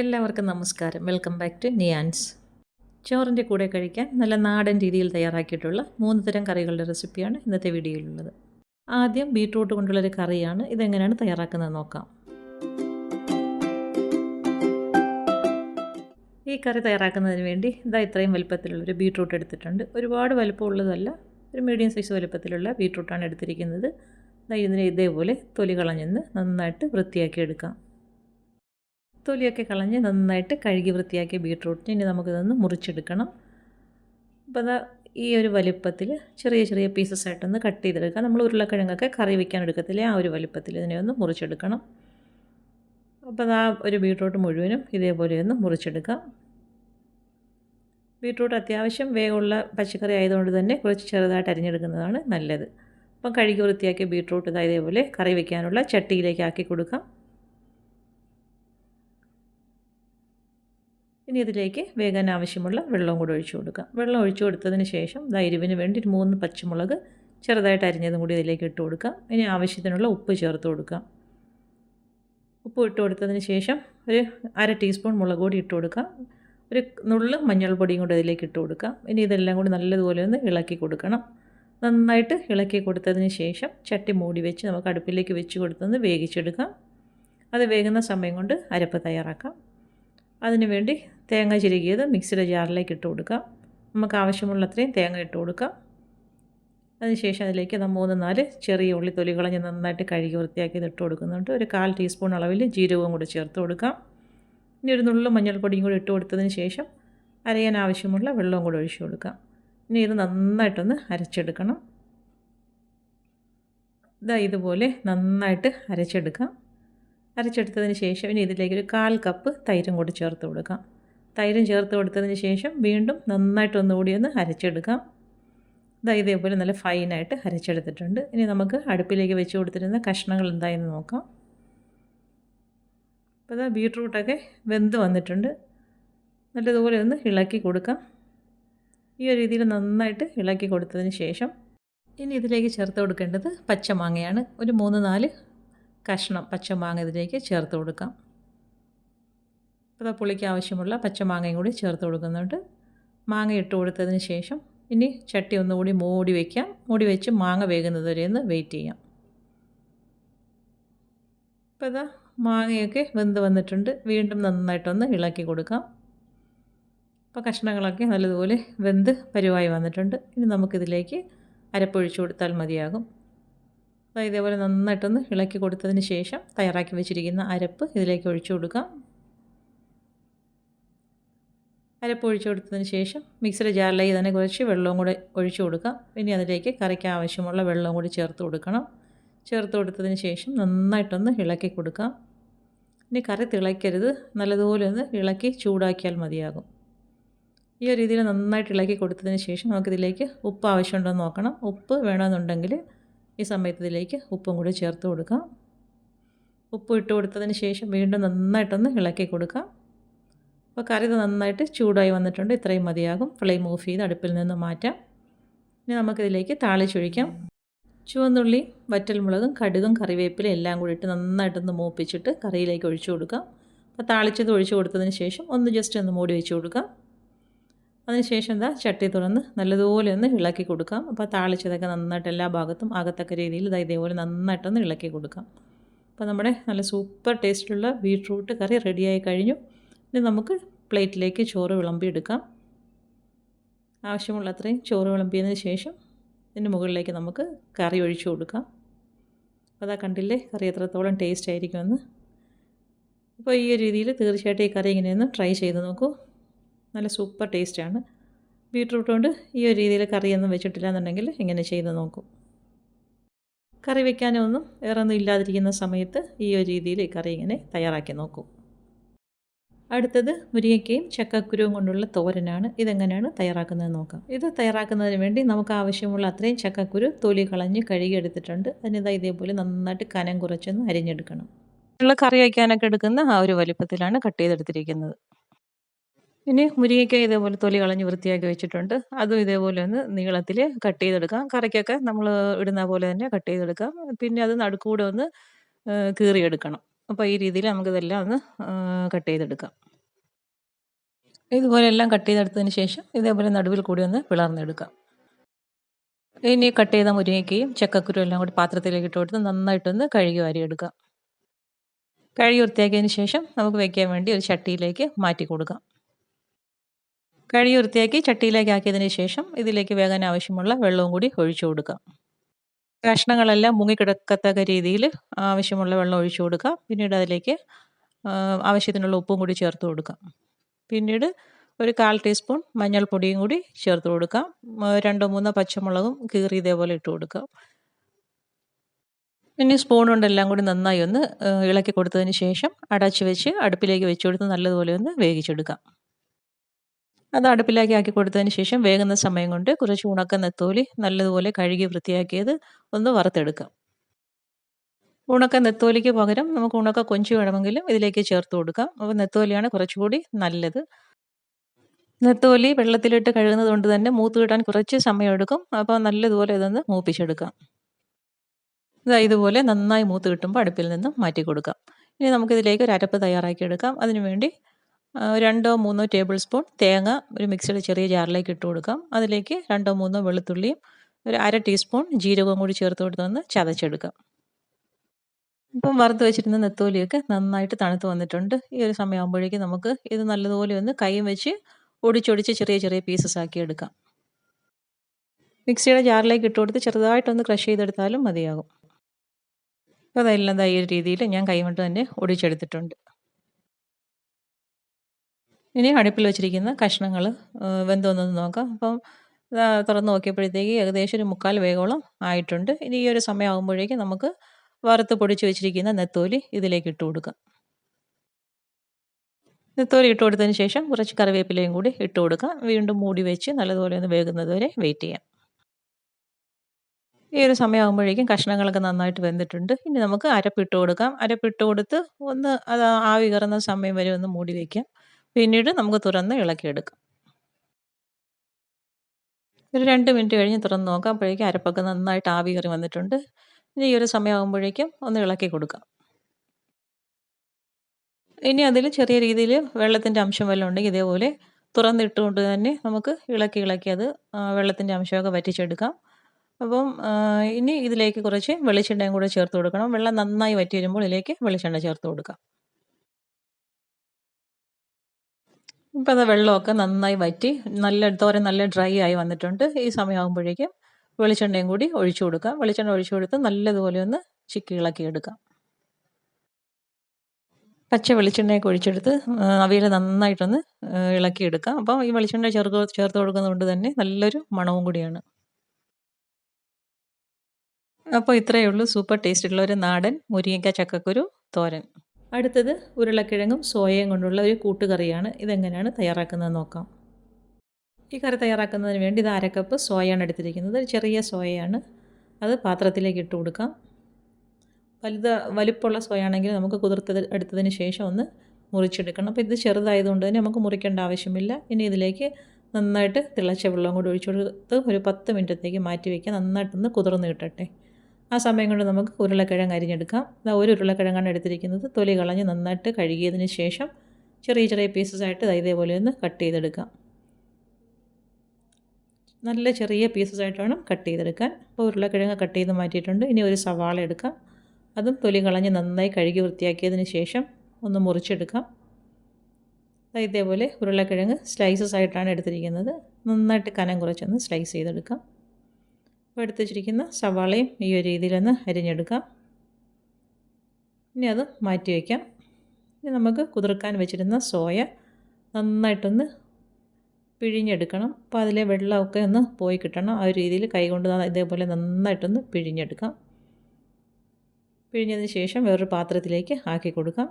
എല്ലാവർക്കും നമസ്കാരം. Welcome back to നിയാൻസ് ചോറിന്റെ കൂടെ കഴിക്കാൻ നല്ല നാടൻ രീതിയിൽ തയ്യാറാക്കിയിട്ടുള്ള മൂന്ന് തരം കറികളുടെ റെസിപ്പിയാണ് ഇന്നത്തെ വീഡിയോയിലുള്ളത്. ആദ്യം ബീട്രൂട്ട് കൊണ്ടുള്ളൊരു കറിയാണ് ഇതെങ്ങനെയാണ് തയ്യാറാക്കുന്നത് നോക്കാം. ഈ കറി തയ്യാറാക്കുന്നതിന് വേണ്ടി ഇതാ ഇത്രയും വലുപ്പത്തിലുള്ളൊരു ബീട്രൂട്ട് എടുത്തിട്ടുണ്ട്. ഒരുപാട് വലുപ്പമുള്ളതല്ല ഒരു മീഡിയം സൈസ് വലുപ്പത്തിലുള്ള ബീട്രൂട്ടാണ് എടുത്തിരിക്കുന്നത്. ഇതിനെ ഇതേപോലെ തൊലി കളഞ്ഞെന്ന് നന്നായിട്ട് വൃത്തിയാക്കി എടുക്കാം തൊലിയൊക്കെ കളഞ്ഞ് നന്നായിട്ട് കഴുകി വൃത്തിയാക്കിയ ബീട്രൂട്ടിന് ഇനി നമുക്കിതൊന്ന് മുറിച്ചെടുക്കണം. അപ്പോൾ അതാ ഈ ഒരു വലിപ്പത്തിൽ ചെറിയ ചെറിയ പീസസ് ആയിട്ടൊന്ന് കട്ട് ചെയ്തെടുക്കാം. നമ്മൾ ഉരുളക്കിഴങ്ങൊക്കെ കറി വയ്ക്കാൻ എടുക്കത്തില്ലേ ആ ഒരു വലിപ്പത്തിൽ ഇതിനെ ഒന്ന് മുറിച്ചെടുക്കണം. അപ്പോൾ ആ ഒരു ബീട്രൂട്ട് മുഴുവനും ഇതേപോലെ ഒന്ന് മുറിച്ചെടുക്കാം. ബീട്രൂട്ട് അത്യാവശ്യം വേഗമുള്ള പച്ചക്കറി ആയതുകൊണ്ട് തന്നെ കുറച്ച് ചെറുതായിട്ട് അരിഞ്ഞെടുക്കുന്നതാണ് നല്ലത്. അപ്പം കഴുകി വൃത്തിയാക്കിയ ബീട്രൂട്ട് ഇതാ ഇതേപോലെ കറി വയ്ക്കാനുള്ള ചട്ടിയിലേക്ക് ആക്കി കൊടുക്കാം. ഇനി ഇതിലേക്ക് വേഗം ആവശ്യമുള്ള വെള്ളവും കൂടി ഒഴിച്ചു കൊടുക്കുക വെള്ളം ഒഴിച്ചു കൊടുത്തതിന് ശേഷം ധൈര്യവിന് വേണ്ടി ഒരു മൂന്ന് പച്ചമുളക് ചെറുതായിട്ട് അരിഞ്ഞതും കൂടി ഇതിലേക്ക് ഇട്ട് കൊടുക്കാം. ഇനി ആവശ്യത്തിനുള്ള ഉപ്പ് ചേർത്ത് കൊടുക്കാം. ഉപ്പ് ഇട്ട് കൊടുത്തതിന് ശേഷം ഒരു അര ടീസ്പൂൺ മുളക് പൊടി ഇട്ട് കൊടുക്കാം. ഒരു നുള്ള് മഞ്ഞൾപ്പൊടിയും കൂടി ഇതിലേക്ക് ഇട്ട് കൊടുക്കാം. ഇനി ഇതെല്ലാം കൂടി നല്ലതുപോലെ ഒന്ന് ഇളക്കി കൊടുക്കണം. നന്നായിട്ട് ഇളക്കി കൊടുത്തതിന് ശേഷം ചട്ടി മൂടി വെച്ച് നമുക്ക് അടുപ്പിലേക്ക് വെച്ച് കൊടുത്തൊന്ന് വേവിച്ചെടുക്കാം. അത് വേകുന്ന സമയം കൊണ്ട് അരപ്പ് തയ്യാറാക്കാം. അതിന് വേണ്ടി തേങ്ങ ചിരുകിയത് മിക്സിയുടെ ജാറിലേക്ക് ഇട്ട് കൊടുക്കാം. നമുക്ക് ആവശ്യമുള്ള അത്രയും തേങ്ങ ഇട്ട് കൊടുക്കാം. അതിനുശേഷം അതിലേക്ക് നമ്മൾ മൂന്ന് നാല് ചെറിയ ഉള്ളി തൊലി കളഞ്ഞ് നന്നായിട്ട് കഴുകി വൃത്തിയാക്കിയത് ഇട്ട് കൊടുക്കുന്നുണ്ട്. ഒരു കാൽ ടീസ്പൂൺ അളവിൽ ജീരകവും കൂടി ചേർത്ത് കൊടുക്കാം. ഇനി ഒരു നുള്ളു മഞ്ഞൾപ്പൊടിയും കൂടി ഇട്ട് കൊടുത്തതിന് ശേഷം അരയാൻ ആവശ്യമുള്ള വെള്ളവും കൂടി ഒഴിച്ചു കൊടുക്കാം. ഇനി ഇത് നന്നായിട്ടൊന്ന് അരച്ചെടുക്കണം. ഇതാ ഇതുപോലെ നന്നായിട്ട് അരച്ചെടുക്കാം. അരച്ചെടുത്തതിന് ശേഷം ഇനി ഇതിലേക്ക് ഒരു കാൽ കപ്പ് തൈരും കൂടി ചേർത്ത് കൊടുക്കാം. തൈരും ചേർത്ത് കൊടുത്തതിന് ശേഷം വീണ്ടും നന്നായിട്ട് ഒന്നുകൂടി ഒന്ന് അരച്ചെടുക്കാം. ഇതാ ഇതേപോലെ നല്ല ഫൈനായിട്ട് അരച്ചെടുത്തിട്ടുണ്ട്. ഇനി നമുക്ക് അടുപ്പിലേക്ക് വെച്ച് കൊടുത്തിരുന്ന കഷ്ണങ്ങൾ എന്തായെന്ന് നോക്കാം. അപ്പോൾ ഇതാ ബീട്രൂട്ടൊക്കെ വെന്ത് വന്നിട്ടുണ്ട്. നല്ലതുപോലെ ഒന്ന് ഇളക്കി കൊടുക്കാം. ഈ ഒരു രീതിയിൽ നന്നായിട്ട് ഇളക്കി കൊടുത്തതിന് ശേഷം ഇനി ഇതിലേക്ക് ചേർത്ത് കൊടുക്കേണ്ടത് പച്ചമാങ്ങയാണ്. ഒരു മൂന്ന് നാല് കഷ്ണം പച്ചമാങ്ങ ഇതിലേക്ക് ചേർത്ത് കൊടുക്കാം. അപ്പോൾ പുളിക്ക് ആവശ്യമുള്ള പച്ചമാങ്ങയും കൂടി ചേർത്ത് കൊടുക്കുന്നുണ്ട്. മാങ്ങ ഇട്ട് കൊടുത്തതിന് ശേഷം ഇനി ചട്ടി ഒന്നുകൂടി മൂടി വയ്ക്കാം മൂടി വെച്ച് മാങ്ങ വേകുന്നത് വരെ ഒന്ന് വെയിറ്റ് ചെയ്യാം. ഇപ്പോൾ ഇതാ മാങ്ങയൊക്കെ വെന്ത് വന്നിട്ടുണ്ട്. വീണ്ടും നന്നായിട്ടൊന്ന് ഇളക്കി കൊടുക്കാം. അപ്പോൾ കഷ്ണങ്ങളൊക്കെ നല്ലതുപോലെ വെന്ത് പരുവായി വന്നിട്ടുണ്ട്. ഇനി നമുക്കിതിലേക്ക് അരപ്പൊഴിച്ചു കൊടുത്താൽ മതിയാകും. ഇതേപോലെ നന്നായിട്ടൊന്ന് ഇളക്കി കൊടുത്തതിന് ശേഷം തയ്യാറാക്കി വെച്ചിരിക്കുന്ന അരപ്പ് ഇതിലേക്ക് ഒഴിച്ചു കൊടുക്കാം. അരപ്പ് ഒഴിച്ചു കൊടുത്തതിന് ശേഷം മിക്സിയുടെ ജാറിലേക്ക് തന്നെ കുറച്ച് വെള്ളവും കൂടെ ഒഴിച്ചു കൊടുക്കാം. പിന്നെ അതിലേക്ക് കറിക്ക് ആവശ്യമുള്ള വെള്ളവും കൂടി ചേർത്ത് കൊടുക്കണം. ചേർത്ത് കൊടുത്തതിന് ശേഷം നന്നായിട്ടൊന്ന് ഇളക്കി കൊടുക്കാം. ഇനി കറി തിളയ്ക്കരുത്. നല്ലതുപോലെ ഒന്ന് ഇളക്കി ചൂടാക്കിയാൽ മതിയാകും. ഈ ഒരു രീതിയിൽ നന്നായിട്ട് ഇളക്കി കൊടുത്തതിന് ശേഷം നമുക്കിതിലേക്ക് ഉപ്പ് ആവശ്യമുണ്ടോ എന്ന് നോക്കണം. ഉപ്പ് വേണമെന്നുണ്ടെങ്കിൽ ഈ സമയത്ത് ഇതിലേക്ക് ഉപ്പും കൂടി ചേർത്ത് കൊടുക്കാം. ഉപ്പ് ഇട്ട് കൊടുത്തതിന് ശേഷം വീണ്ടും നന്നായിട്ടൊന്ന് ഇളക്കി കൊടുക്കാം. അപ്പോൾ കറി നന്നായിട്ട് ചൂടായി വന്നിട്ടുണ്ട്. ഇത്രയും മതിയാകും. ഫ്ലെയിം ഓഫ് ചെയ്ത് അടുപ്പിൽ നിന്ന് മാറ്റാം. ഇനി നമുക്കിതിലേക്ക് താളിച്ചൊഴിക്കാം ചുവന്നുള്ളി വറ്റൽമുളകും കടുകും കറിവേപ്പിലും എല്ലാം കൂടി ഇട്ട് നന്നായിട്ടൊന്ന് മൂപ്പിച്ചിട്ട് കറിയിലേക്ക് ഒഴിച്ചു കൊടുക്കാം. അപ്പോൾ താളിച്ചത് ഒഴിച്ചു കൊടുത്തതിന് ശേഷം ഒന്ന് ജസ്റ്റ് ഒന്ന് മൂടി വെച്ച് കൊടുക്കാം. അതിനുശേഷം എന്താ ചട്ടി തുറന്ന് നല്ലതുപോലെ ഒന്ന് ഇളക്കി കൊടുക്കാം. അപ്പോൾ താളിച്ചതൊക്കെ നന്നായിട്ട് എല്ലാ ഭാഗത്തും ആകത്തക്ക രീതിയിൽ ഇതാ ഇതേപോലെ നന്നായിട്ടൊന്ന് ഇളക്കി കൊടുക്കാം. അപ്പോൾ നമ്മുടെ നല്ല സൂപ്പർ ടേസ്റ്റുള്ള ബീട്രൂട്ട് കറി റെഡിയായി കഴിഞ്ഞു. ഇനി നമുക്ക് പ്ലേറ്റിലേക്ക് ചോറ് വിളമ്പിയെടുക്കാം. ആവശ്യമുള്ള അത്രയും ചോറ് വിളമ്പിയതിന് ശേഷം ഇതിന് മുകളിലേക്ക് നമുക്ക് കറി ഒഴിച്ചു കൊടുക്കാം. അതാ കണ്ടില്ലേ കറി എത്രത്തോളം ടേസ്റ്റ് ആയിരിക്കുമെന്ന്. അപ്പോൾ ഈ ഒരു രീതിയിൽ തീർച്ചയായിട്ടും ഈ കറി ഇങ്ങനെയൊന്ന് ട്രൈ ചെയ്ത് നോക്കൂ. നല്ല സൂപ്പർ ടേസ്റ്റാണ് ബീട്രൂട്ട് കൊണ്ട് ഈ ഒരു രീതിയിൽ കറിയൊന്നും വെച്ചിട്ടില്ല എന്നുണ്ടെങ്കിൽ ഇങ്ങനെ ചെയ്ത് നോക്കൂ. കറി വെക്കാനൊന്നും വേറെ ഒന്നും ഇല്ലാതിരിക്കുന്ന സമയത്ത് ഈ ഒരു രീതിയിൽ ഈ കറി ഇങ്ങനെ തയ്യാറാക്കി നോക്കും. അടുത്തത് മുരിങ്ങയ്ക്കയും ചക്കക്കുരുവും കൊണ്ടുള്ള തോരനാണ്. ഇതെങ്ങനെയാണ് തയ്യാറാക്കുന്നത് നോക്കാം. ഇത് തയ്യാറാക്കുന്നതിന് വേണ്ടി നമുക്ക് ആവശ്യമുള്ള അത്രയും ചക്കക്കുരു തൊലി കളഞ്ഞ് കഴുകി എടുത്തിട്ടുണ്ട്. അതിനിതാ ഇതേപോലെ നന്നായിട്ട് കനം കുറച്ചൊന്ന് അരിഞ്ഞെടുക്കണം. ഉള്ള കറി വയ്ക്കാനൊക്കെ എടുക്കുന്ന ആ ഒരു വലിപ്പത്തിലാണ് കട്ട് ചെയ്തെടുത്തിരിക്കുന്നത്. ഇനി മുരിങ്ങയ്ക്ക ഇതേപോലെ തൊലി കളഞ്ഞ് വൃത്തിയാക്കി വെച്ചിട്ടുണ്ട്. അതും ഇതേപോലെ ഒന്ന് നീളത്തിൽ കട്ട് ചെയ്തെടുക്കാം. കറിക്കൊക്കെ നമ്മൾ ഇടുന്ന പോലെ തന്നെ കട്ട് ചെയ്തെടുക്കാം. പിന്നെ അത് നടുക്കൂടെ ഒന്ന് കീറിയെടുക്കണം. അപ്പോൾ ഈ രീതിയിൽ നമുക്കിതെല്ലാം ഒന്ന് കട്ട് ചെയ്തെടുക്കാം. ഇതുപോലെ എല്ലാം കട്ട് ചെയ്തെടുത്തതിന് ശേഷം ഇതേപോലെ നടുവിൽ കൂടി ഒന്ന് പിളർന്നെടുക്കാം. ഇനി കട്ട് ചെയ്ത മുരിങ്ങയ്ക്കയും ചക്കക്കുരു എല്ലാം കൂടി പാത്രത്തിലേക്ക് ഇട്ട് കൊടുത്ത് നന്നായിട്ടൊന്ന് കഴുകി വാരിയെടുക്കാം. കഴുകി വൃത്തിയാക്കിയതിന് ശേഷം നമുക്ക് വയ്ക്കാൻ വേണ്ടി ഒരു ചട്ടിയിലേക്ക് മാറ്റി കൊടുക്കാം. കഴുകി വൃത്തിയാക്കി ചട്ടിയിലേക്ക് ആക്കിയതിന് ശേഷം ഇതിലേക്ക് വേകാൻ ആവശ്യമുള്ള വെള്ളവും കൂടി ഒഴിച്ചു കൊടുക്കാം. കഷ്ണങ്ങളെല്ലാം മുങ്ങിക്കിടക്കത്തക്ക രീതിയിൽ ആവശ്യമുള്ള വെള്ളം ഒഴിച്ചു കൊടുക്കുക. പിന്നീട് അതിലേക്ക് ആവശ്യത്തിനുള്ള ഉപ്പും കൂടി ചേർത്ത് കൊടുക്കാം പിന്നീട് ഒരു കാൽ ടീസ്പൂൺ മഞ്ഞൾപ്പൊടിയും കൂടി ചേർത്ത് കൊടുക്കാം രണ്ടോ മൂന്നോ പച്ചമുളകും കീറി ഇതേപോലെ ഇട്ട് കൊടുക്കാം പിന്നെ സ്പൂൺ കൊണ്ടെല്ലാം കൂടി നന്നായി ഒന്ന് ഇളക്കി കൊടുത്തതിന് ശേഷം അടച്ചു വെച്ച് അടുപ്പിലേക്ക് വെച്ച് കൊടുത്ത് നല്ലതുപോലെ ഒന്ന് വേവിച്ചെടുക്കാം അത് അടുപ്പിലേക്ക് ആക്കി കൊടുത്തതിന് ശേഷം വേകുന്ന സമയം കൊണ്ട് കുറച്ച് ഉണക്ക നെത്തോലി നല്ലതുപോലെ കഴുകി വൃത്തിയാക്കിയത് ഒന്ന് വറുത്തെടുക്കാം. ഉണക്ക നെത്തോലിക്ക് പകരം നമുക്ക് ഉണക്ക കൊഞ്ച് വേണമെങ്കിലും ഇതിലേക്ക് ചേർത്ത് കൊടുക്കാം. അപ്പോൾ നെത്തോലിയാണ് കുറച്ചുകൂടി നല്ലത്. നെത്തോലി വെള്ളത്തിലിട്ട് കഴുകുന്നത് കൊണ്ട് തന്നെ മൂത്ത് കിട്ടാൻ കുറച്ച് സമയമെടുക്കും. അപ്പോൾ നല്ലതുപോലെ ഇതൊന്ന് മൂപ്പിച്ചെടുക്കാം. ഇതാ ഇതുപോലെ നന്നായി മൂത്ത് കിട്ടുമ്പോൾ അടുപ്പിൽ നിന്നും മാറ്റി കൊടുക്കാം. ഇനി നമുക്കിതിലേക്ക് ഒരു അരപ്പ് തയ്യാറാക്കിയെടുക്കാം. അതിനുവേണ്ടി രണ്ടോ മൂന്നോ ടേബിൾ സ്പൂൺ തേങ്ങ ഒരു മിക്സിയുടെ ചെറിയ ജാറിലേക്ക് ഇട്ട് കൊടുക്കാം. അതിലേക്ക് രണ്ടോ മൂന്നോ വെളുത്തുള്ളിയും ഒരു അര ടീസ്പൂൺ ജീരകവും കൂടി ചേർത്ത് കൊടുത്തൊന്ന് ചതച്ചെടുക്കാം. ഇപ്പം വറുത്ത് വെച്ചിരുന്ന നെത്തോലിയൊക്കെ നന്നായിട്ട് തണുത്ത് വന്നിട്ടുണ്ട്. ഈ ഒരു സമയമാകുമ്പോഴേക്കും നമുക്ക് ഇത് നല്ലതുപോലെ ഒന്ന് കൈയും വെച്ച് ഒടിച്ചൊടിച്ച് ചെറിയ ചെറിയ പീസസ് ആക്കി എടുക്കാം. മിക്സിയുടെ ജാറിലേക്ക് ഇട്ട് കൊടുത്ത് ചെറുതായിട്ടൊന്ന് ക്രഷ് ചെയ്തെടുത്താലും മതിയാകും. അപ്പോൾ അതെല്ലാം ഈ ഒരു രീതിയിൽ ഞാൻ കൈകൊണ്ട് തന്നെ ഒടിച്ചെടുത്തിട്ടുണ്ട്. ഇനി അടുപ്പിൽ വെച്ചിരിക്കുന്ന കഷ്ണങ്ങൾ വെന്തോന്നൊന്ന് നോക്കാം. അപ്പം തുറന്ന് നോക്കിയപ്പോഴത്തേക്ക് ഏകദേശം ഒരു മുക്കാൽ വേഗോളം ആയിട്ടുണ്ട്. ഇനി ഈ ഒരു സമയമാകുമ്പോഴേക്കും നമുക്ക് വറുത്ത് പൊടിച്ച് വെച്ചിരിക്കുന്ന നെത്തോലി ഇതിലേക്ക് ഇട്ട് കൊടുക്കാം. നെത്തോലി ഇട്ട് കൊടുത്തതിന് ശേഷം കുറച്ച് കറിവേപ്പിലയും കൂടി ഇട്ട് കൊടുക്കാം. വീണ്ടും മൂടി വെച്ച് നല്ലതുപോലെ ഒന്ന് വേകുന്നത് വരെ വെയിറ്റ് ചെയ്യാം. ഈ ഒരു സമയമാകുമ്പോഴേക്കും കഷ്ണങ്ങളൊക്കെ നന്നായിട്ട് വെന്തിട്ടുണ്ട്. ഇനി നമുക്ക് അരപ്പിട്ട് കൊടുക്കാം. അരപ്പിട്ട് കൊടുത്ത് ഒന്ന് അത് ആവി കയറുന്ന സമയം വരെ ഒന്ന് മൂടി വയ്ക്കാം പിന്നീട് നമുക്ക് തുറന്ന് ഇളക്കിയെടുക്കാം ഒരു രണ്ട് മിനിറ്റ് കഴിഞ്ഞ് തുറന്ന് നോക്കാം. അപ്പോഴേക്കും അരപ്പൊക്കെ നന്നായിട്ട് ആവി കയറി വന്നിട്ടുണ്ട്. ഇനി ഈ ഒരു സമയമാകുമ്പോഴേക്കും ഒന്ന് ഇളക്കി കൊടുക്കാം. ഇനി അതിൽ ചെറിയ രീതിയിൽ വെള്ളത്തിന്റെ അംശം വല്ലതും ഉണ്ടെങ്കിൽ ഇതേപോലെ തുറന്നിട്ടുകൊണ്ട് തന്നെ നമുക്ക് ഇളക്കി ഇളക്കി അത് വെള്ളത്തിന്റെ അംശമൊക്കെ വറ്റിച്ചെടുക്കാം. അപ്പം ഇനി ഇതിലേക്ക് കുറച്ച് വെളിച്ചെണ്ണയും കൂടെ ചേർത്ത് കൊടുക്കണം. വെള്ളം നന്നായി വറ്റി വരുമ്പോൾ ഇതിലേക്ക് വെളിച്ചെണ്ണ ചേർത്ത് കൊടുക്കാം. ഇപ്പം അത് വെള്ളമൊക്കെ നന്നായി വറ്റി നല്ല തോരൻ നല്ല ഡ്രൈ ആയി വന്നിട്ടുണ്ട്. ഈ സമയമാകുമ്പോഴേക്കും വെളിച്ചെണ്ണയും കൂടി ഒഴിച്ചു കൊടുക്കാം. വെളിച്ചെണ്ണ ഒഴിച്ചു കൊടുത്ത് നല്ലതുപോലെ ഒന്ന് ചിക്കി ഇളക്കി എടുക്കാം. പച്ച വെളിച്ചെണ്ണയൊക്കെ ഒഴിച്ചെടുത്ത് അവയിൽ നന്നായിട്ടൊന്ന് ഇളക്കിയെടുക്കാം അപ്പം ഈ വെളിച്ചെണ്ണ ചേർത്ത് ചേർത്ത് കൊടുക്കുന്നതുകൊണ്ട് തന്നെ നല്ലൊരു മണവും കൂടിയാണ്. അപ്പോൾ ഇത്രയേ ഉള്ളൂ. സൂപ്പർ ടേസ്റ്റുള്ള ഒരു നാടൻ മുരിങ്ങയ്ക്ക ചക്കക്കുരു തോരൻ. അടുത്തത് ഉരുളക്കിഴങ്ങും സോയയും കൊണ്ടുള്ള ഒരു കൂട്ടുകറിയാണ്. ഇതെങ്ങനെയാണ് തയ്യാറാക്കുന്നത് നോക്കാം. ഈ കറി തയ്യാറാക്കുന്നതിന് വേണ്ടി ഇത് അരക്കപ്പ് സോയയാണ് എടുത്തിരിക്കുന്നത്. ഒരു ചെറിയ സോയയാണ്. അത് പാത്രത്തിലേക്ക് ഇട്ട് കൊടുക്കാം. വലുത് വലുപ്പമുള്ള സോയാണെങ്കിൽ നമുക്ക് കുതിർത്തത് എടുത്തതിന് ശേഷം ഒന്ന് മുറിച്ചെടുക്കണം. അപ്പോൾ ഇത് ചെറുതായതുകൊണ്ട് തന്നെ നമുക്ക് മുറിക്കേണ്ട ആവശ്യമില്ല. ഇനി ഇതിലേക്ക് നന്നായിട്ട് തിളച്ച വെള്ളം കൂടി ഒഴിച്ചു കൊടുത്ത് ഒരു പത്ത് മിനിറ്റത്തേക്ക് മാറ്റി വയ്ക്കുക. നന്നായിട്ടൊന്ന് കുതിർന്ന് കിട്ടട്ടെ. ആ സമയം കൊണ്ട് നമുക്ക് ഉരുളക്കിഴങ്ങ് അരിഞ്ഞെടുക്കാം. ഇതാ ഒരു ഉരുളക്കിഴങ്ങാണ് എടുത്തിരിക്കുന്നത്. തൊലി കളഞ്ഞ് നന്നായിട്ട് കഴുകിയതിന് ശേഷം ചെറിയ ചെറിയ പീസസ് ആയിട്ട് ഇതേപോലെ ഒന്ന് കട്ട് ചെയ്തെടുക്കാം. നല്ല ചെറിയ പീസസ് ആയിട്ട് വേണം കട്ട് ചെയ്തെടുക്കാൻ. അപ്പോൾ ഉരുളക്കിഴങ്ങ് കട്ട് ചെയ്ത് മാറ്റിയിട്ടുണ്ട്. ഇനി ഒരു സവാള എടുക്കാം. അതും തൊലി കളഞ്ഞ് നന്നായി കഴുകി വൃത്തിയാക്കിയതിന് ശേഷം ഒന്ന് മുറിച്ചെടുക്കാം. ഇതേപോലെ ഉരുളക്കിഴങ്ങ് സ്ലൈസസ് ആയിട്ടാണ് എടുത്തിരിക്കുന്നത്. നന്നായിട്ട് കനം കുറച്ചൊന്ന് സ്ലൈസ് ചെയ്തെടുക്കാം. അപ്പോൾ എടുത്ത് സവാളയും ഈ ഒരു രീതിയിലൊന്ന് അരിഞ്ഞെടുക്കാം. ഇനി അത് മാറ്റി വയ്ക്കാം. ഇനി നമുക്ക് കുതിർക്കാൻ വെച്ചിരുന്ന സോയ നന്നായിട്ടൊന്ന് പിഴിഞ്ഞെടുക്കണം. അപ്പോൾ അതിലെ വെള്ളമൊക്കെ ഒന്ന് പോയി കിട്ടണം. ആ ഒരു രീതിയിൽ കൈകൊണ്ട് ഇതേപോലെ നന്നായിട്ടൊന്ന് പിഴിഞ്ഞെടുക്കാം. പിഴിഞ്ഞതിന് ശേഷം വേറൊരു പാത്രത്തിലേക്ക് ആക്കി കൊടുക്കാം.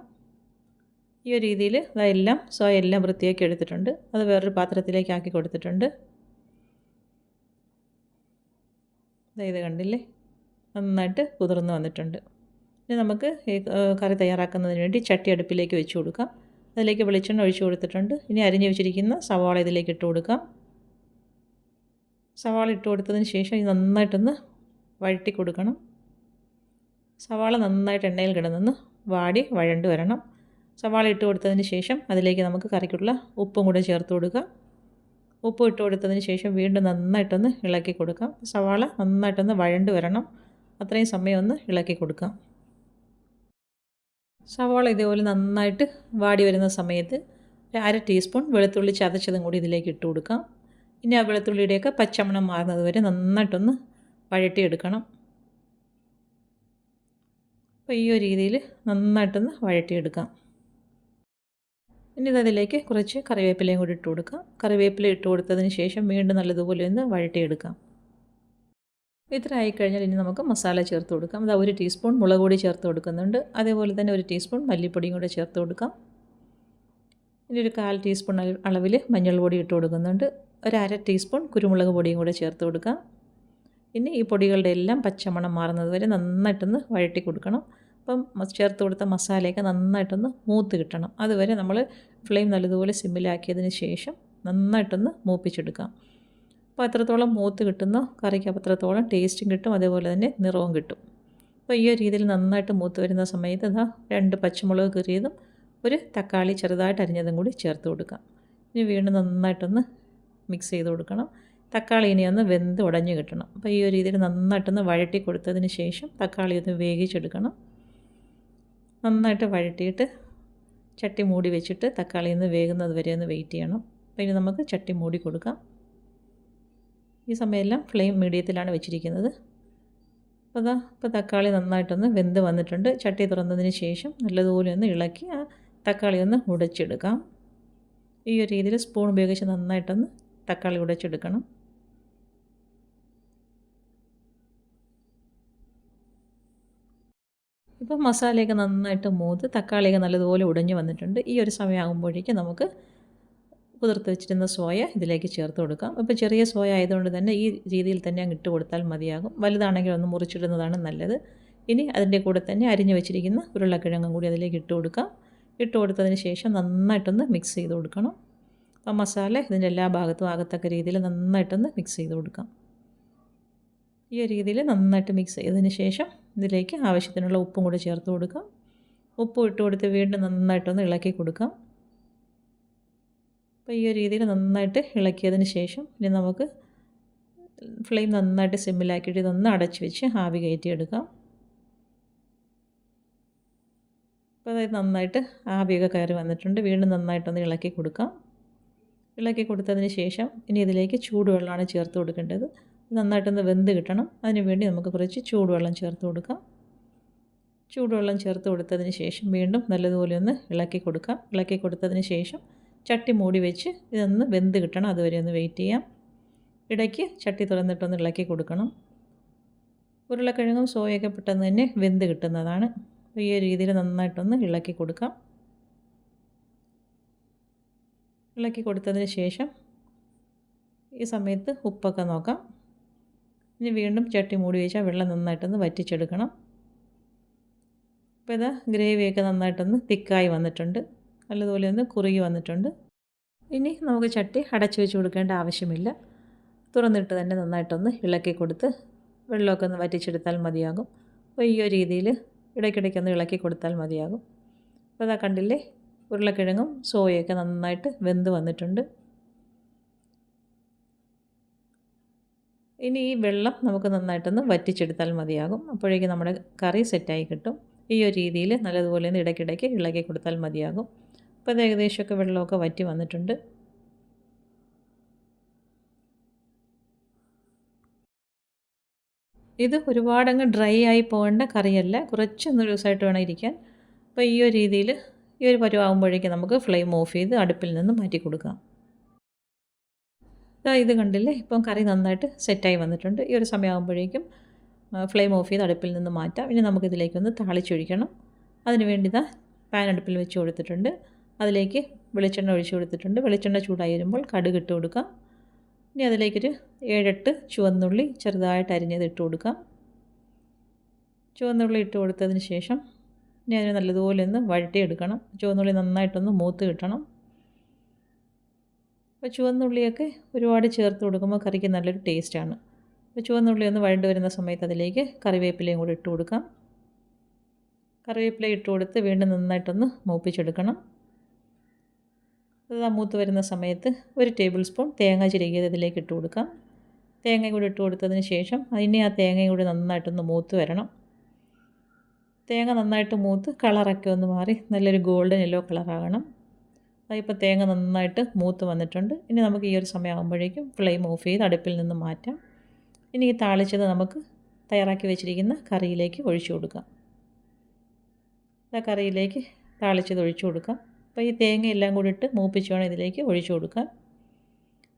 ഈ ഒരു രീതിയിൽ അതെല്ലാം സോയ എല്ലാം വൃത്തിയാക്കി എടുത്തിട്ടുണ്ട്. അത് വേറൊരു പാത്രത്തിലേക്ക് ആക്കി കൊടുത്തിട്ടുണ്ട്. ഇത് കണ്ടില്ലേ? നന്നായിട്ട് കുതിർന്ന് വന്നിട്ടുണ്ട്. ഇനി നമുക്ക് ഈ കറി തയ്യാറാക്കുന്നതിന് വേണ്ടി ചട്ടി അടുപ്പിലേക്ക് വെച്ച് കൊടുക്കാം. അതിലേക്ക് വെളിച്ചെണ്ണ ഒഴിച്ച് കൊടുത്തിട്ടുണ്ട്. ഇനി അരിഞ്ഞു വെച്ചിരിക്കുന്ന സവാള ഇതിലേക്ക് ഇട്ട് കൊടുക്കാം. സവാള ഇട്ട് കൊടുത്തതിന് ശേഷം ഇത് നന്നായിട്ടൊന്ന് വഴറ്റി കൊടുക്കണം. സവാള നന്നായിട്ട് എണ്ണയിൽ കിടന്നൊന്ന് വാടി വഴണ്ട് വരണം. സവാള ഇട്ട് കൊടുത്തതിന് ശേഷം അതിലേക്ക് നമുക്ക് കറിക്കുള്ള ഉപ്പും കൂടെ ചേർത്ത് കൊടുക്കാം. ഉപ്പ് ഇട്ട് കൊടുത്തതിന് ശേഷം വീണ്ടും നന്നായിട്ടൊന്ന് ഇളക്കി കൊടുക്കാം. സവാള നന്നായിട്ടൊന്ന് വഴണ്ട് വരണം. അത്രയും സമയം ഒന്ന് ഇളക്കി കൊടുക്കാം. സവാള ഇതേപോലെ നന്നായിട്ട് വാടി വരുന്ന സമയത്ത് അര ടീസ്പൂൺ വെളുത്തുള്ളി ചതച്ചതും കൂടി ഇതിലേക്ക് ഇട്ട് കൊടുക്കാം. ഇനി ആ വെളുത്തുള്ളിയുടെയൊക്കെ പച്ചമണം മാറുന്നത് വരെ നന്നായിട്ടൊന്ന് വഴട്ടിയെടുക്കണം അപ്പോൾ ഈ ഒരു രീതിയിൽ നന്നായിട്ടൊന്ന് വഴട്ടിയെടുക്കാം ഇനി അതിലേക്ക് കുറച്ച് കറിവേപ്പിലയും കൂടി ഇട്ട് കൊടുക്കാം. കറിവേപ്പില ഇട്ട് കൊടുത്തതിന് ശേഷം വീണ്ടും നല്ലതുപോലെ ഒന്ന് വഴട്ടിയെടുക്കാം ഇത്ര ആയിക്കഴിഞ്ഞാൽ ഇനി നമുക്ക് മസാല ചേർത്ത് കൊടുക്കാം. അതാ ഒരു ടീസ്പൂൺ മുളക് പൊടി ചേർത്ത് കൊടുക്കുന്നുണ്ട്. അതേപോലെ തന്നെ ഒരു ടീസ്പൂൺ മല്ലിപ്പൊടിയും കൂടെ ചേർത്ത് കൊടുക്കാം. ഇനി ഒരു കാൽ ടീസ്പൂൺ അളവിൽ മഞ്ഞൾ പൊടി ഇട്ട് കൊടുക്കുന്നുണ്ട്. ഒരു അര ടീസ്പൂൺ കുരുമുളക് പൊടിയും കൂടെ ചേർത്ത് കൊടുക്കാം. ഇനി ഈ പൊടികളുടെ എല്ലാം പച്ചമണം മാറുന്നത് വരെ നന്നായിട്ടൊന്ന് വഴറ്റി കൊടുക്കണം. അപ്പം ചേർത്ത് കൊടുത്ത മസാലയൊക്കെ നന്നായിട്ടൊന്ന് മൂത്ത് കിട്ടണം. അതുവരെ നമ്മൾ ഫ്ലെയിം നല്ലതുപോലെ സിമ്മിലാക്കിയതിന് ശേഷം നന്നായിട്ടൊന്ന് മൂപ്പിച്ചെടുക്കാം. അപ്പോൾ അത്രത്തോളം മൂത്ത് കിട്ടുന്ന കറിക്ക് അത്രത്തോളം ടേസ്റ്റും കിട്ടും അതേപോലെ തന്നെ നിറവും കിട്ടും. അപ്പോൾ ഈ ഒരു രീതിയിൽ നന്നായിട്ട് മൂത്ത് വരുന്ന സമയത്ത് ഇതാ രണ്ട് പച്ചമുളക് കീറിയതും ഒരു തക്കാളി ചെറുതായിട്ട് അരിഞ്ഞതും കൂടി ചേർത്ത് കൊടുക്കാം. ഇനി വീണ്ടും നന്നായിട്ടൊന്ന് മിക്സ് ചെയ്ത് കൊടുക്കണം. തക്കാളി ഇനി ഒന്ന് വെന്ത് ഉടഞ്ഞ് കിട്ടണം. അപ്പോൾ ഈ ഒരു രീതിയിൽ നന്നായിട്ടൊന്ന് വഴറ്റി കൊടുത്തതിന് ശേഷം തക്കാളി ഒന്ന് വേവിച്ചെടുക്കണം. നന്നായിട്ട് വഴറ്റിയിട്ട് ചട്ടി മൂടി വെച്ചിട്ട് തക്കാളി ഒന്ന് വേകുന്നത് വരെ ഒന്ന് വെയിറ്റ് ചെയ്യണം. അപ്പോൾ ഇനി നമുക്ക് ചട്ടി മൂടി കൊടുക്കാം. ഈ സമയമെല്ലാം ഫ്ലെയിം മീഡിയത്തിലാണ് വെച്ചിരിക്കുന്നത്. അപ്പോൾ അതാ ഇപ്പോൾ തക്കാളി നന്നായിട്ടൊന്ന് വെന്ത് വന്നിട്ടുണ്ട്. ചട്ടി തുറന്നതിന് ശേഷം നല്ലതുപോലെ ഒന്ന് ഇളക്കി ആ തക്കാളി ഒന്ന് ഉടച്ചെടുക്കാം. ഈ ഒരു രീതിയിൽ സ്പൂൺ ഉപയോഗിച്ച് നന്നായിട്ടൊന്ന് തക്കാളി ഉടച്ചെടുക്കണം. ഇപ്പോൾ മസാലയൊക്കെ നന്നായിട്ട് മൂത്ത് തക്കാളിയൊക്കെ നല്ലതുപോലെ ഉടഞ്ഞു വന്നിട്ടുണ്ട്. ഈ ഒരു സമയമാകുമ്പോഴേക്കും നമുക്ക് കുതിർത്ത് വെച്ചിരുന്ന സോയ ഇതിലേക്ക് ചേർത്ത് കൊടുക്കാം. അപ്പോൾ ചെറിയ സോയ ആയതുകൊണ്ട് തന്നെ ഈ രീതിയിൽ തന്നെ അങ്ങ് ഇട്ട് കൊടുത്താൽ മതിയാകും. വലുതാണെങ്കിൽ ഒന്ന് മുറിച്ചിടുന്നതാണ് നല്ലത്. ഇനി അതിന്റെ കൂടെ തന്നെ അരിഞ്ഞു വെച്ചിരിക്കുന്ന ഉരുളക്കിഴങ്ങും കൂടി അതിലേക്ക് ഇട്ട് കൊടുക്കാം. ഇട്ട് കൊടുത്തതിന് ശേഷം നന്നായിട്ടൊന്ന് മിക്സ് ചെയ്ത് കൊടുക്കണം. അപ്പോൾ മസാല ഇതിന്റെ എല്ലാ ഭാഗത്തും ആകത്തക്ക രീതിയിൽ നന്നായിട്ടൊന്ന് മിക്സ് ചെയ്ത് കൊടുക്കാം. ഈ ഒരു രീതിയിൽ നന്നായിട്ട് മിക്സ് ചെയ്തതിന് ശേഷം ഇതിലേക്ക് ആവശ്യത്തിനുള്ള ഉപ്പും കൂടി ചേർത്ത് കൊടുക്കാം. ഉപ്പ് ഇട്ട് കൊടുത്ത് വീണ്ടും നന്നായിട്ടൊന്ന് ഇളക്കി കൊടുക്കാം. അപ്പോൾ ഈ ഒരു രീതിയിൽ നന്നായിട്ട് ഇളക്കിയതിന് ശേഷം ഇനി നമുക്ക് ഫ്ലെയിം നന്നായിട്ട് സിമ്മിലാക്കിയിട്ട് ഇതൊന്ന് അടച്ചു വെച്ച് ആവി കയറ്റിയെടുക്കാം. അപ്പോൾ അതായത് നന്നായിട്ട് ആവിയൊക്കെ കയറി വന്നിട്ടുണ്ട്. വീണ്ടും നന്നായിട്ടൊന്ന് ഇളക്കി കൊടുക്കാം. ഇളക്കി കൊടുത്തതിന് ശേഷം ഇനി ഇതിലേക്ക് ചൂടുവെള്ളമാണ് ചേർത്ത് കൊടുക്കേണ്ടത്. നന്നായിട്ടൊന്ന് വെന്ത് കിട്ടണം. അതിന് വേണ്ടി നമുക്ക് കുറച്ച് ചൂടുവെള്ളം ചേർത്ത് കൊടുക്കാം. ചൂടുവെള്ളം ചേർത്ത് കൊടുത്തതിന് ശേഷം വീണ്ടും നല്ലതുപോലെ ഒന്ന് ഇളക്കി കൊടുക്കാം. ഇളക്കി കൊടുത്തതിന് ശേഷം ചട്ടി മൂടി വെച്ച് ഇതൊന്ന് വെന്ത് കിട്ടണം. അതുവരെ ഒന്ന് വെയിറ്റ് ചെയ്യാം. ഇടയ്ക്ക് ചട്ടി തുറന്നിട്ടൊന്ന് ഇളക്കി കൊടുക്കണം. ഉരുളക്കിഴങ്ങും സോയൊക്കെ പെട്ടെന്ന് തന്നെ വെന്ത് കിട്ടുന്നതാണ്. ഈ രീതിയിൽ നന്നായിട്ടൊന്ന് ഇളക്കി കൊടുക്കാം. ഇളക്കി കൊടുത്തതിന് ശേഷം ഈ സമയത്ത് ഉപ്പൊക്കെ നോക്കാം. ഇനി വീണ്ടും ചട്ടി മൂടി വെച്ചാൽ വെള്ളം നന്നായിട്ടൊന്ന് വറ്റിച്ചെടുക്കണം. അപ്പോൾ ഇതാ ഗ്രേവിയൊക്കെ നന്നായിട്ടൊന്ന് തിക്കായി വന്നിട്ടുണ്ട്. നല്ലതുപോലെ ഒന്ന് കുറുകി വന്നിട്ടുണ്ട്. ഇനി നമുക്ക് ചട്ടി അടച്ചു വെച്ച് കൊടുക്കേണ്ട ആവശ്യമില്ല. തുറന്നിട്ട് തന്നെ നന്നായിട്ടൊന്ന് ഇളക്കി കൊടുത്ത് വെള്ളമൊക്കെ ഒന്ന് വറ്റിച്ചെടുത്താൽ മതിയാകും. അപ്പോൾ ഈ ഒരു രീതിയിൽ ഇടയ്ക്കിടയ്ക്കൊന്ന് ഇളക്കി കൊടുത്താൽ മതിയാകും. അപ്പോൾ അതാ കണ്ടില്ലേ? ഉരുളക്കിഴങ്ങും സോയയൊക്കെ നന്നായിട്ട് വെന്ത് വന്നിട്ടുണ്ട്. ഇനി ഈ വെള്ളം നമുക്ക് നന്നായിട്ടൊന്ന് വറ്റിച്ചെടുത്താൽ മതിയാകും. അപ്പോഴേക്കും നമ്മുടെ കറി സെറ്റായി കിട്ടും. ഈ ഒരു രീതിയിൽ നല്ലതുപോലെ ഒന്ന് ഇടയ്ക്കിടയ്ക്ക് ഇളക്കി കൊടുത്താൽ മതിയാകും. അപ്പോൾ ഏകദേശമൊക്കെ വെള്ളമൊക്കെ വറ്റി വന്നിട്ടുണ്ട്. ഇത് ഒരുപാടങ്ങ് ഡ്രൈ ആയി പോകേണ്ട കറിയല്ല. കുറച്ചൊന്ന് ദിവസമായിട്ട് വേണം ഇരിക്കാൻ. അപ്പോൾ ഈ ഒരു രീതിയിൽ ഈ ഒരു പരുവാകുമ്പോഴേക്കും നമുക്ക് ഫ്ലെയിം ഓഫ് ചെയ്ത് അടുപ്പിൽ നിന്ന് മാറ്റി കൊടുക്കാം. ഇതാ കണ്ടില്ലേ? ഇപ്പം കറി നന്നായിട്ട് സെറ്റായി വന്നിട്ടുണ്ട്. ഈ ഒരു സമയമാകുമ്പോഴേക്കും ഫ്ലെയിം ഓഫ് ചെയ്ത് അടുപ്പിൽ നിന്ന് മാറ്റാം. ഇനി നമുക്കിതിലേക്കൊന്ന് താളിച്ചൊഴിക്കണം. അതിന് വേണ്ടി ഇതാ പാൻ അടുപ്പിൽ വെച്ച് കൊടുത്തിട്ടുണ്ട്. അതിലേക്ക് വെളിച്ചെണ്ണ ഒഴിച്ച് കൊടുത്തിട്ടുണ്ട്. വെളിച്ചെണ്ണ ചൂടായി വരുമ്പോൾ കടുക് ഇട്ട് കൊടുക്കാം. ഇനി അതിലേക്കൊരു ഏഴെട്ട് ചുവന്നുള്ളി ചെറുതായിട്ട് അരിഞ്ഞത് ഇട്ട് കൊടുക്കാം. ചുവന്നുള്ളി ഇട്ട് കൊടുത്തതിന് ശേഷം ഇനി അതിനെ നല്ലതുപോലെ ഒന്ന് വഴട്ടിയെടുക്കണം ചുവന്നുള്ളി നന്നായിട്ടൊന്ന് മൂത്ത് കിട്ടണം. അപ്പോൾ ചുവന്നുള്ളിയൊക്കെ ഒരുപാട് ചേർത്ത് കൊടുക്കുമ്പോൾ കറിക്ക് നല്ലൊരു ടേസ്റ്റാണ്. അപ്പോൾ ചുവന്നുള്ളി ഒന്ന് വഴണ്ട് വരുന്ന സമയത്ത് അതിലേക്ക് കറിവേപ്പിലയും കൂടി ഇട്ട് കൊടുക്കാം. കറിവേപ്പില ഇട്ട് കൊടുത്ത് വീണ്ടും നന്നായിട്ടൊന്ന് മൂപ്പിച്ചെടുക്കണം. അത് മൂത്ത് വരുന്ന സമയത്ത് ഒരു ടേബിൾ സ്പൂൺ തേങ്ങ ചിരകിയത് ഇതിലേക്ക് ഇട്ട് കൊടുക്കാം. തേങ്ങ കൂടി ഇട്ട് കൊടുത്തതിന് ശേഷം അതിനെ ആ തേങ്ങയും കൂടി നന്നായിട്ടൊന്ന് മൂത്ത് വരണം. തേങ്ങ നന്നായിട്ട് മൂത്ത് കളറൊക്കെ ഒന്ന് മാറി നല്ലൊരു ഗോൾഡൻ യെല്ലോ കളറാകണം. ഇപ്പോൾ തേങ്ങ നന്നായിട്ട് മൂത്ത് വന്നിട്ടുണ്ട്. ഇനി നമുക്ക് ഈ ഒരു സമയമാകുമ്പോഴേക്കും ഫ്ലെയിം ഓഫ് ചെയ്ത് അടുപ്പിൽ നിന്ന് മാറ്റാം. ഇനി ഈ താളിച്ചത് നമുക്ക് തയ്യാറാക്കി വെച്ചിരിക്കുന്ന കറിയിലേക്ക് ഒഴിച്ചു കൊടുക്കാം. ആ കറിയിലേക്ക് താളിച്ചത് ഒഴിച്ചു കൊടുക്കാം. അപ്പോൾ ഈ തേങ്ങ എല്ലാം കൂടി ഇട്ട് മൂപ്പിച്ച് വേണം ഇതിലേക്ക് ഒഴിച്ചു കൊടുക്കാം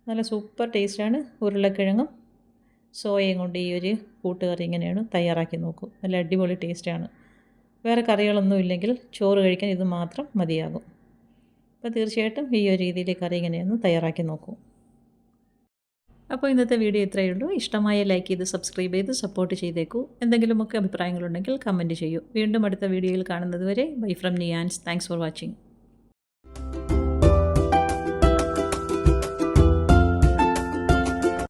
നല്ല സൂപ്പർ ടേസ്റ്റാണ് ഉരുളക്കിഴങ്ങും സോയയും കൊണ്ട് ഈ ഒരു കൂട്ടുകറി ഇങ്ങനെയാണ് തയ്യാറാക്കി നോക്കൂ. നല്ല അടിപൊളി ടേസ്റ്റാണ്. വേറെ കറികളൊന്നും ഇല്ലെങ്കിൽ ചോറ് കഴിക്കാൻ ഇത് മാത്രം മതിയാകും. അപ്പോൾ തീർച്ചയായിട്ടും ഈ ഒരു രീതിയിൽ കറി ഇങ്ങനെയൊന്ന് തയ്യാറാക്കി നോക്കൂ. അപ്പോൾ ഇന്നത്തെ വീഡിയോ ഇത്രയേ ഉള്ളൂ. ഇഷ്ടമായ ലൈക്ക് ചെയ്ത് സബ്സ്ക്രൈബ് ചെയ്ത് സപ്പോർട്ട് ചെയ്തേക്കൂ. എന്തെങ്കിലുമൊക്കെ അഭിപ്രായങ്ങളുണ്ടെങ്കിൽ കമന്റ് ചെയ്യൂ. വീണ്ടും അടുത്ത വീഡിയോയിൽ കാണുന്നത് വരെ bye from നിയാൻസ്. Thanks for watching.